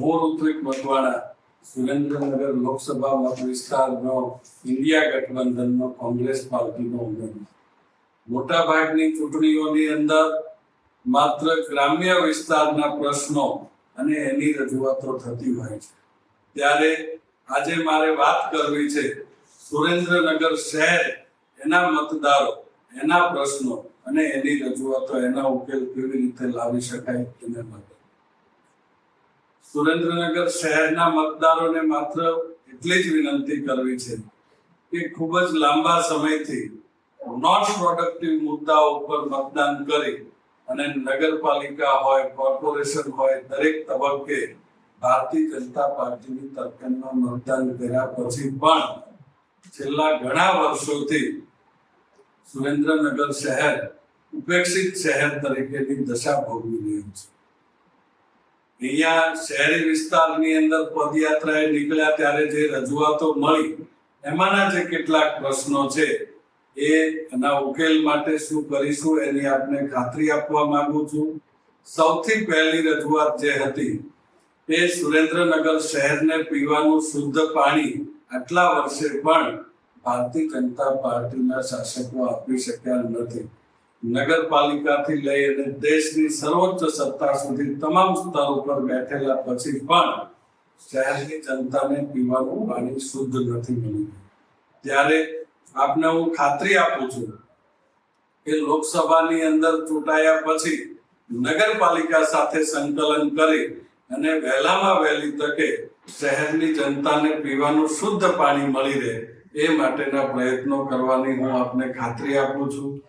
હું ઋત્વિક મતવાડા સુરેન્દ્રનગર લોકસભા મત વિસ્તારનો ઇન્ડિયા ગઠબંધનનો કોંગ્રેસ પાર્ટીનો ઉમેદવાર. મોટા ભાગની ચૂંટણીઓની અંદર માત્ર ગ્રામ્ય વિસ્તારના પ્રશ્નો અને એની રજૂઆતો થતી હોય છે. ત્યારે આજે મારે વાત કરવી છે સુરેન્દ્રનગર શહેર, એના મતદારો, એના પ્રશ્નો અને એની રજૂઆતો, એના ઉકેલ કેવી રીતે લાવી શકાય તેને માટે. સુરેન્દ્રનગર શહેરના મતદારોને માત્ર એટલી જ વિનંતી કરવી છે કે ખૂબ જ લાંબા સમયથી નોન પ્રોડક્ટિવ મુદ્દાઓ ઉપર મતદાન કરી અને નગરપાલિકા હોય, કોર્પોરેશન હોય, દરેક તબક્કે ભારતીય જનતા પાર્ટીની તરફેણમાં મતદાન કર્યા પછી પણ છેલ્લા ઘણા વર્ષોથી સુરેન્દ્રનગર શહેર ઉપેક્ષિત શહેર તરીકેની દશા ભોગવી રહ્યું છે. અહીંયા શહેરી વિસ્તારની અંદર પદયાત્રાએ નીકળ્યા ત્યારે જે રજૂઆતો મળી, એમાંના જે કેટલાક પ્રશ્નો છે, એ એના ઉકેલ માટે શું કરીશું એની આપને ખાતરી આપવા માંગુ છું. સૌથી પહેલી રજૂઆત જે હતી, એ સુરેન્દ્રનગર શહેરને પીવાનું શુદ્ધ પાણી આટલા વર્ષે પણ ભારતીય જનતા પાર્ટીના શાસકો આપી શક્યા નથી. નગરપાલિકાથી લઈ અને દેશની સર્વોચ્ચ સત્તા સુધી તમામ સ્તર ઉપર બેઠેલા પછી પણ શહેરની જનતાને પીવાનું પાણી શુદ્ધ નથી મળ્યું ત્યારે આપને હું ખાતરી આપું છું કે લોકસભાની અંદર ચૂંટાયા પછી નગરપાલિકા સાથે સંકલન કરી અને વહેલામાં વહેલી તકે શહેરની જનતાને પીવાનું શુદ્ધ પાણી મળી રહે એ માટેના પ્રયત્નો કરવાની હું આપને ખાતરી આપું છું.